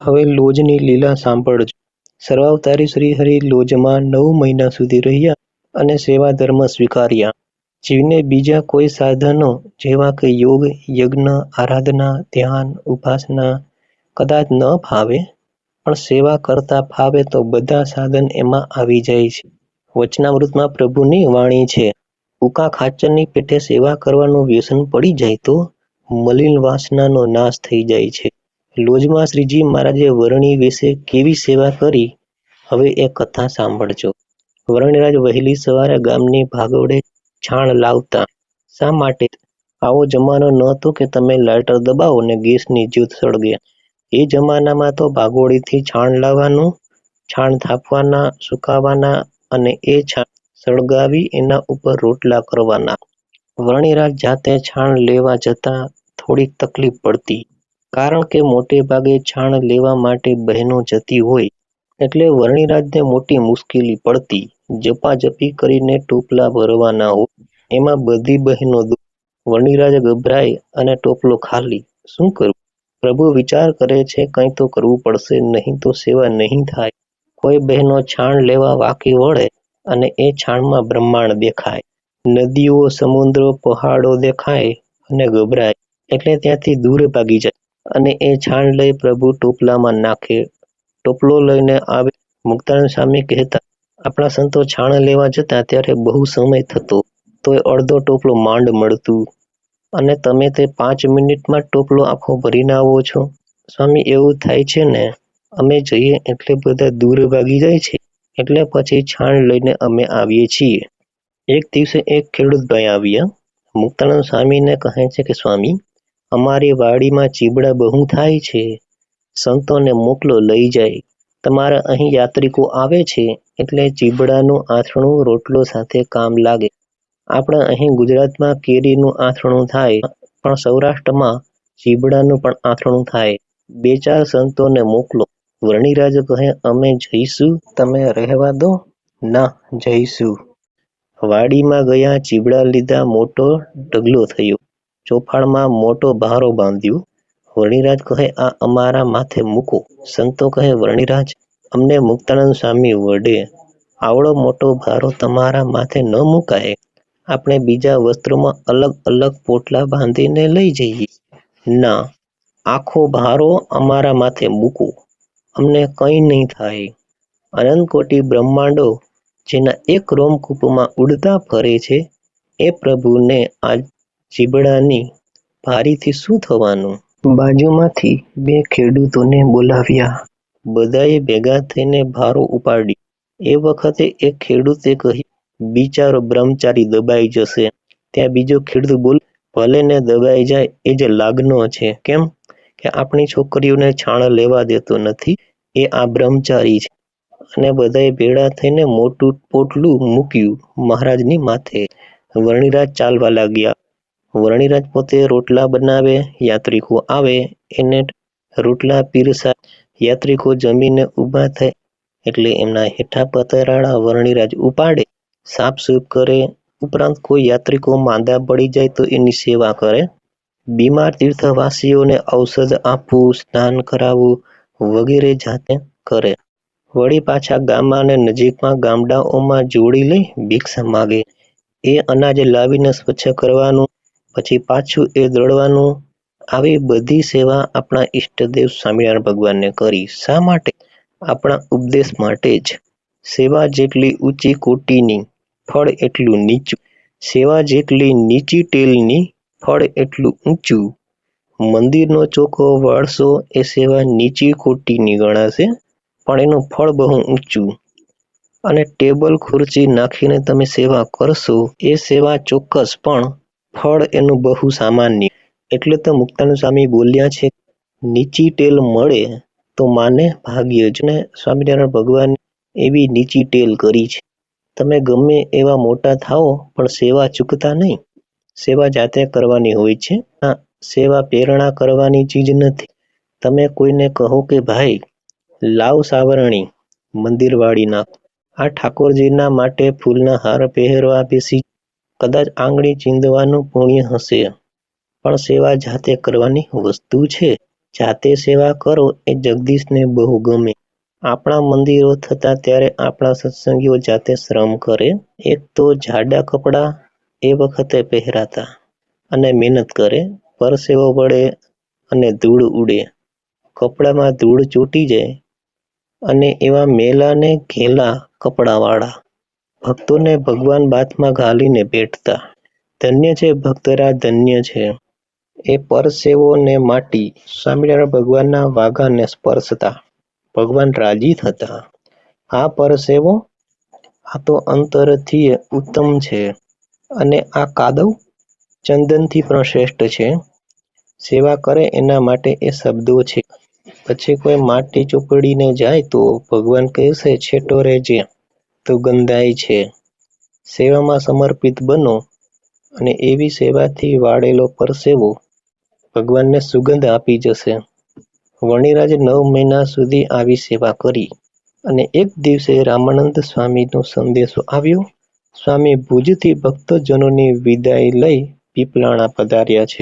હવે લોજની લીલા સાંભળજો સર્વાવતારી શ્રી હરિ લોજમાં નવ મહિના સુધી રહ્યા અને સેવા ધર્મ સ્વીકાર્યા. જીવને બીજા કોઈ સાધનો જેવા કે યોગ, યજ્ઞ, આરાધના, ધ્યાન, ઉપાસના કદાચ ન ફાવે, પણ સેવા કરતા ફાવે તો બધા સાધન એમાં આવી જાય છે. વચનામૃતમાં પ્રભુની વાણી છે, ઉકા ખાચરની પેટે સેવા કરવાનું વ્યસન પડી જાય તો મલિન વાસનાનો નાશ થઈ જાય છે. લોજમાં શ્રીજી મહારાજે વરણી વિશે કેવી સેવા કરી? હવે એ કથા સાંભળજો. વરણીરાજ વહેલી સવારે ગામની ભાગવડે છાણ લાવતા, શા માટે? આવો જમાનો ન હતો કે તમે લાઇટર દબાવો ને ગેસની જ્યોત સળગે. એ જમાનામાં તો ભાગોળીથી છાણ લાવવાનું, છાણ થાપવાના, સુકાવાના અને એ છાણ સળગાવી એના ઉપર રોટલા કરવાના. વરણીરાજ જાતે છાણ લેવા જતા થોડીક તકલીફ પડતી. કારણ કે મોટે ભાગે છાણ લેવા માટે બહેનો જતી હોય, એટલે વર્ણિરાજને મોટી મુશ્કેલી પડતી. જપાજપી કરીને ટોપલા ભરવાના હોય, એમાં બધી બહેનો વર્ણિરાજ ગભરાય અને ટોપલો ખાલી. શું કરવું? પ્રભુ વિચાર કરે છે, કંઈ તો કરવું પડશે, નહીં તો સેવા નહીં થાય. કોઈ બહેનો છાણ લેવા વાકી વળે અને એ છાણમાં બ્રહ્માંડ દેખાય. નદીઓ, સમુદ્રો, પહાડો દેખાય અને ગભરાય, એટલે ત્યાંથી દૂર ભાગી જાય. અને એ છાણ લઈ પ્રભુ ટોપલામાં નાખે. ટોપલો લઈને આવે. મુક્તાનંદ સ્વામી કહેતા, આપણા સંતો છાણ લેવા જતા ત્યારે બહુ સમય થતો તો એ અડધો ટોપલો માંડ મળતું. અને તમે તે પાંચ મિનિટમાં ટોપલો આખો ભરીને આવો છો? સ્વામી, એવું થાય છે ને? અમે જઈએ એટલે બધા દૂર ભાગી જાય છે. એટલે પછી છાણ લઈને અમે આવીએ છીએ. એક દિવસે એક ખેડૂત ભાઈ આવ્યા. મુક્તાનંદ સ્વામીને કહે છે કે, સ્વામી અમારી વાડીમાં ચીબડા બહુ થાય છે. સંતોને મોકલો લઈ જાય. તમારા અહીં યાત્રિકો આવે છે એટલે ચીબડાનું આથણું રોટલો સાથે કામ લાગે. આપણે અહીં ગુજરાતમાં કેરીનું આથણું થાય, પણ સૌરાષ્ટ્રમાં ચીબડાનું પણ આથણું થાય. બે ચાર સંતોને મોકલો. વર્ણિરાજ કહે, અમે જઈશું. તમે રહેવા દો. ના, જઈશું. વાડીમાં ગયા ચીબડા લીધા મોટો ઢગલો થયો. ચોફાળમાં મોટો ભારો બાંધ્યો. વર્ણિરાજ કહે, આ અમારા માથે મૂકો. સંતો કહે, વર્ણિરાજ, અમને મુક્તાનંદ સ્વામી વડે આવડો મોટો ભારો તમારા માથે ન મુકાય. આપણે બીજા વસ્ત્રોમાં અલગ અલગ પોટલા બાંધીને લઈ જઈએ. ના, આખો ભારો અમારા માથે મૂકો. અમને કંઈ નહીં થાય. અનંતકોટી બ્રહ્માંડો જેના એક રોમકૂપમાં ઉડતા ફરે છે, એ પ્રભુને આ ચીબડાની ભારીથી શું થવાનું? બાજુમાંથી બે ખેડૂતોને બોલાવ્યા. બધાએ ભેગા થઈને ભારો ઉપાડી. એ વખતે એક ખેડૂતે કહ્યું, બિચારો બ્રહ્મચારી દબાઈ જશે. ત્યાં બીજો ખેડૂત બોલ ભલે ને દબાઈ જાય, એ જ લાગનો છે. કેમ કે આપણી છોકરીઓને છાણ લેવા દેતો નથી, એ આ બ્રહ્મચારી છે. અને બધાએ ભેળા થઈને મોટું પોટલું મૂક્યું મહારાજની માથે. વર્ણિરાજ ચાલવા લાગ્યા. વરણીરાજ પોતે રોટલા બનાવે, યાત્રિકો આવે, એને રોટલા પીરસા, યાત્રિકો જમીને ઊભા થાય એટલે એમના હેઠા પતરાળા વરણીરાજ ઉપાડે સાફસૂફ કરે, ઉપરાંત કોઈ યાત્રિકો માંદા પડી જાય તો એની સેવા કરે. બીમાર તીર્થવાસીઓને ઔષધ આપવું, સ્નાન કરાવવું વગેરે જાતે કરે. વળી પાછા ગામમાં અને નજીકમાં ગામડાઓમાં જોડી લઈ ભિક્ષા માગે. એ અનાજ લાવીને સ્વચ્છ કરવાનું પછી પાછું એ દોડવાનું. આવી બધી સેવા આપણા ઈષ્ટદેવ સ્વામિનારાયણ ભગવાનને કરી. શા માટે? આપણા ઉપદેશ માટે જ. સેવા જેટલી ઊંચી કોટીની ફળ એટલું નીચું. સેવા જેટલી નીચી ટેલની ફળ એટલું ઊંચું. મંદિરનો ચોખ્ખો વાળશો એ સેવા નીચી કોટીની ગણાશે, પણ એનું ફળ બહુ ઊંચું. અને ટેબલ ખુરચી નાખીને તમે સેવા કરશો, એ સેવા ચોક્કસ પણ ફળ એનું બહુ સામાન્ય. એટલે તો મુક્તાનંદ સ્વામી બોલ્યા છે, નીચી ટેલ મળે તો માને ભાગ્ય જ ને સ્વામિનારાયણ ભગવાન એવી નીચી ટેલ કરી છે. તમે ગમે એવા મોટા થાઓ, પણ સેવા ચૂકતા નહીં. સેવા જાતે કરવાની હોય છે. આ સેવા પ્રેરણા કરવાની ચીજ નથી. તમે કોઈને કહો કે, ભાઈ, લાવ સાવરણી મંદિર વાળી આ ઠાકોરજીના માટે ફૂલના હાર પહેરવા બેસી કદાચ આંગળી ચીંધવાનું પુણ્ય હશે. પણ સેવા જાતે કરવાની વસ્તુ છે. જાતે સેવા કરો એ જગદીશને બહુ ગમે. આપણા મંદિરો થતા ત્યારે આપણા સત્સંગીઓ જાતે શ્રમ કરે. એક તો જાડા કપડાં એ વખતે પહેરાતા અને મહેનત કરે. પરસેવો પડે અને ધૂળ ઉડે. કપડામાં ધૂળ ચોટી જાય અને એવા મેલા ને ઘેલા કપડાવાળા ભક્તોને ભગવાન બાથમાં ઘાલીને બેઠતા. ધન્ય છે, ભક્તરા, ધન્ય છે. એ પરસેવો ને માટી સ્વામિનારાયણ ભગવાનના વાઘાને સ્પર્શતા. ભગવાન રાજી થતા. આ પરસેવો આ તો અંતરથી ઉત્તમ છે અને આ કાદવ ચંદનથી પણ શ્રેષ્ઠ છે. સેવા કરે એના માટે એ શબ્દો છે. પછી કોઈ માટી ચોપડીને જાય તો ભગવાન કહેશે, છેટો રહેજે. તો ગંધાય છે. સેવામાં સમર્પિત બનો અને એવી સેવાથી વાળેલો પરસેવો ભગવાનને સુગંધ આપી જશે. વણિરાજે નવ મહિના સુધી આવી સેવા કરી અને એક દિવસે રામાનંદ સ્વામીનો સંદેશો આવ્યો. સ્વામી ભુજથી ભક્તજનોની વિદાય લઈ પીપલાણા પધાર્યા છે.